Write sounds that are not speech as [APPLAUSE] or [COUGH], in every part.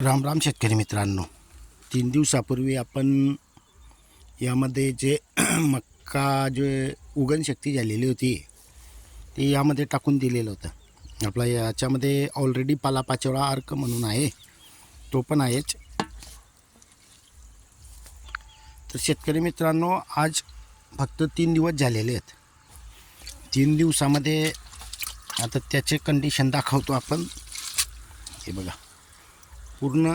राम राम शेतकरी मित्रांनो. तीन दिवसापूर्वी आपण यामध्ये जे [CLEARS THROAT] मक्का जे उगन शक्ती झालेली होती ते यामध्ये टाकून दिलेलं होतं. आपला याच्यामध्ये ऑलरेडी पालापाचोळा अर्क म्हणून आहे तो पण आहेच. तर शेतकरी मित्रांनो आज फक्त तीन दिवस झालेले आहेत. तीन दिवसामध्ये आता त्याचे कंडिशन दाखवतो आपण. हे बघा. पूर्ण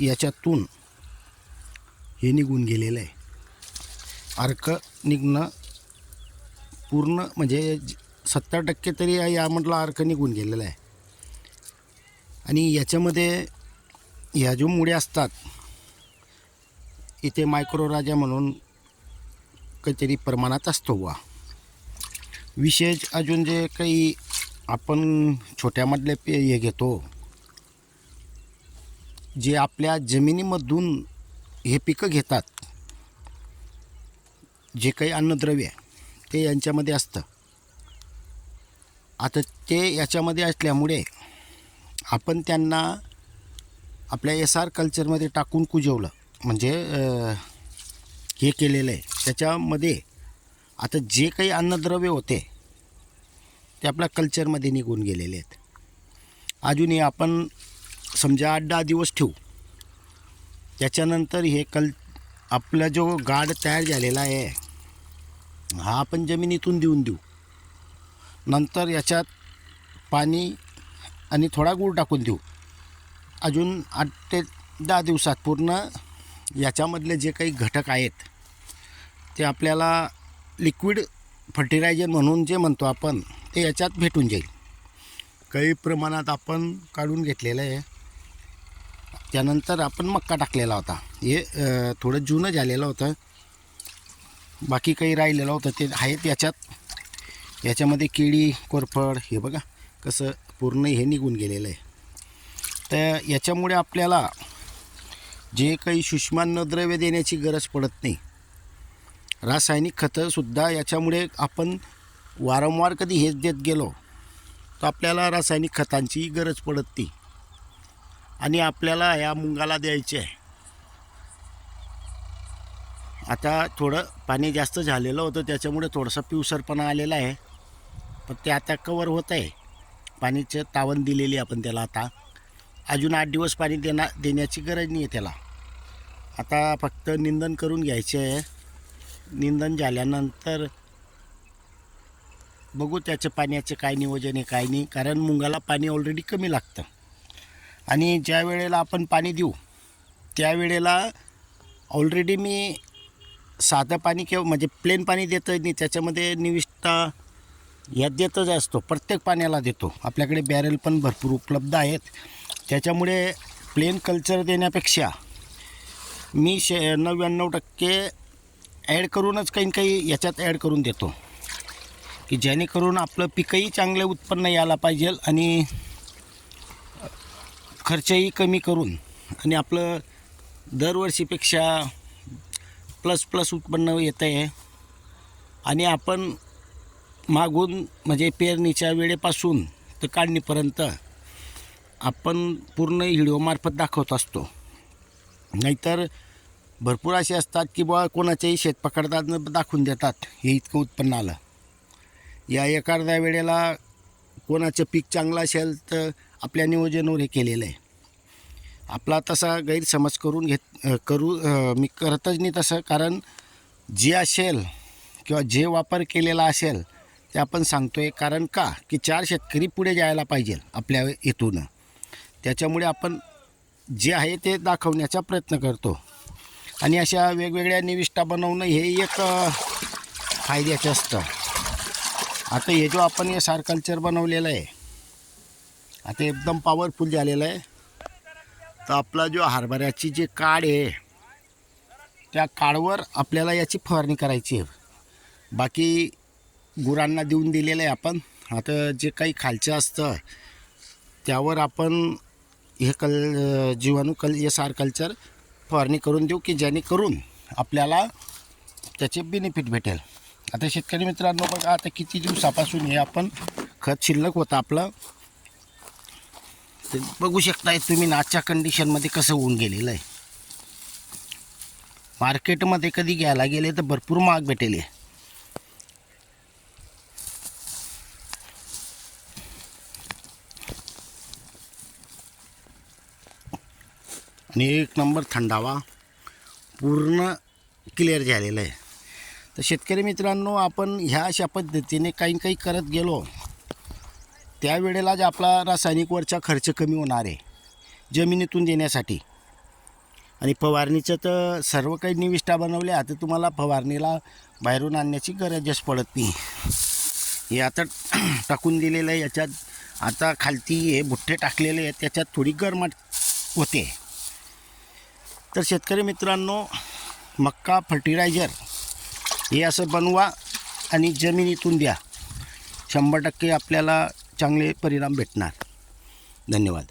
याच्यातून हे निघून गेलेलं आहे. अर्क निघणं पूर्ण म्हणजे सत्तर टक्के तरी या- म्हटलं अर्क निघून गेलेला आहे. आणि याच्यामध्ये ह्या जो मुळे असतात इथे मायक्रो राजा म्हणून काहीतरी प्रमाणात असतो वा विशेष अजून जे काही आपण छोट्यामधले पे हे घेतो जे आपल्या जमिनीमधून हे पिकं घेतात जे काही अन्नद्रव्य आहे, ते यांच्यामध्ये असतं. आता ते याच्यामध्ये असल्यामुळे आपण त्यांना आपल्या एस आर कल्चरमध्ये टाकून कुजवलं. म्हणजे हे केलेलं आहे. त्याच्यामध्ये आता जे काही अन्नद्रव्य होते ते आपल्या कल्चरमध्ये निघून गेलेले आहेत. अजूनही आपण समजा आठ दहा दिवस ठेवू. त्याच्यानंतर हे कल आपला जो गाड तयार झालेला आहे हा आपण जमिनीतून देऊन देऊ. नंतर याच्यात पाणी आणि थोडा गूळ टाकून देऊ. अजून आठ ते दहा दिवसात पूर्ण याच्यामधले जे काही घटक आहेत ते आपल्याला लिक्विड फर्टिलायझर म्हणून जे म्हणतो आपण ते याच्यात भेटून जाईल. काही प्रमाणात आपण काढून घेतलेलं आहे. त्यानंतर आपण मक्का टाकलेला होता. हे थोडं जुनं झालेलं होतं. बाकी काही राहिलेलं होतं ते आहेत याच्यात. याच्यामध्ये केळी कोरफड हे बघा कसं पूर्ण हे निघून गेलेलं आहे. तर याच्यामुळे आपल्याला जे काही सूक्ष्मान्नद्रव्य देण्याची गरज पडत नाही. रासायनिक खतंसुद्धा याच्यामुळे आपण वारंवार कधी हेच देत गेलो तर आपल्याला रासायनिक खतांची गरज पडत नाही. आणि आपल्याला या मुंगाला द्यायचे आहे. आता थोडं पाणी जास्त झालेलं होतं त्याच्यामुळे थोडंसं पिवसरपणा आलेला आहे. पण ते आता कवर होत आहे. पाणीचं तावण दिलेली आपण त्याला आता. अजून आठ दिवस पाणी देना देण्याची गरज नाही आहे त्याला. आता फक्त निंदन करून घ्यायचे आहे. निंदन झाल्यानंतर बघू त्याचं पाण्याचं काय नियोजन आहे काय नाही. कारण मुंगाला पाणी ऑलरेडी कमी लागतं. आणि ज्या वेळेला आपण पाणी देऊ त्यावेळेला ऑलरेडी मी साधं पाणी किंवा म्हणजे प्लेन पाणी देतं नाही त्याच्यामध्ये निविष्ठा यात देतच असतो. प्रत्येक पाण्याला देतो. आपल्याकडे बॅरेल पण भरपूर उपलब्ध आहेत. त्याच्यामुळे प्लेन कल्चर देण्यापेक्षा मी शे नव्याण्णव टक्के ॲड करूनच काही काही याच्यात ॲड करून देतो. की जेणेकरून आपलं पिकंही चांगलं उत्पन्न यायला पाहिजे आणि खर्चही कमी करून आणि आपलं दरवर्षीपेक्षा प्लस प्लस उत्पन्न येतं आहे. आणि आपण मागून म्हणजे पेरणीच्या वेळेपासून तर काढणीपर्यंत आपण पूर्ण व्हिडिओमार्फत दाखवत असतो. नाहीतर भरपूर असे असतात की बुवा कोणाच्याही शेत पकडतात दाखवून देतात हे इतकं उत्पन्न आलं. या एखाद्या वेळेला कोणाचं पीक चांगलं असेल तर आपल्या नियोजनावर हे केलेलं आहे. आपला तसा गैरसमज करून घेत करू मी करतच नाही तसं कारण जे असेल किंवा जे वापर केलेला असेल ते आपण सांगतो आहे कारण का? की चार शेतकरी पुढे जायला पाहिजे आपल्या इथून त्याच्यामुळे आपण जे आहे ते दाखवण्याचा प्रयत्न करतो. आणि अशा वेगवेगळ्या निविष्ठा बनवणं हे एक फायद्याचं असतं. आता हे जो आपण हे सार कल्चर बनवलेलं आहे आता एकदम पॉवरफुल झालेलं आहे. तर आपला जो हरभऱ्याची जे काड आहे त्या काडवर आपल्याला याची फवारणी करायची आहे. बाकी गुरांना देऊन दिलेलं आहे आपण. आता जे काही खालचं असतं त्यावर आपण हे कल जीवाणू कल हे सार कल्चर फवारणी करून देऊ की जेणेकरून आपल्याला त्याचे बेनिफिट भेटेल. आता शेतकरी मित्रांनो बघा आता किती दिवसापासून हे आपण खत शिल्लक होतं आपलं. तर बघू शकताय तुम्ही नाच्या कंडिशनमध्ये कसं होऊन गेलेलं आहे. मार्केटमध्ये कधी घ्यायला गेले तर भरपूर महाग भेटेल. आहे आणि एक नंबर थंडावा पूर्ण क्लिअर झालेला आहे. तर शेतकरी मित्रांनो आपण ह्या अशा पद्धतीने काही काही करत गेलो. त्यावेळेला जे आपला रासायनिकवरचा खर्च कमी होणार आहे जमिनीतून देण्यासाठी. आणि फवारणीचं तर सर्व काही निविष्ठा बनवल्या तर तुम्हाला फवारणीला बाहेरून आणण्याची गरजच पडत नाही. हे आता [CLEARS THROAT] टाकून दिलेलं आहे याच्यात आता खालती हे भुट्टे टाकलेले आहेत त्याच्यात थोडी गरमाट होते. तर शेतकरी मित्रांनो मक्का फर्टिलायझर हे असं बनवा आणि जमिनीतून द्या. शंभर टक्के आपल्याला चांगले परिणाम भेटणार. धन्यवाद.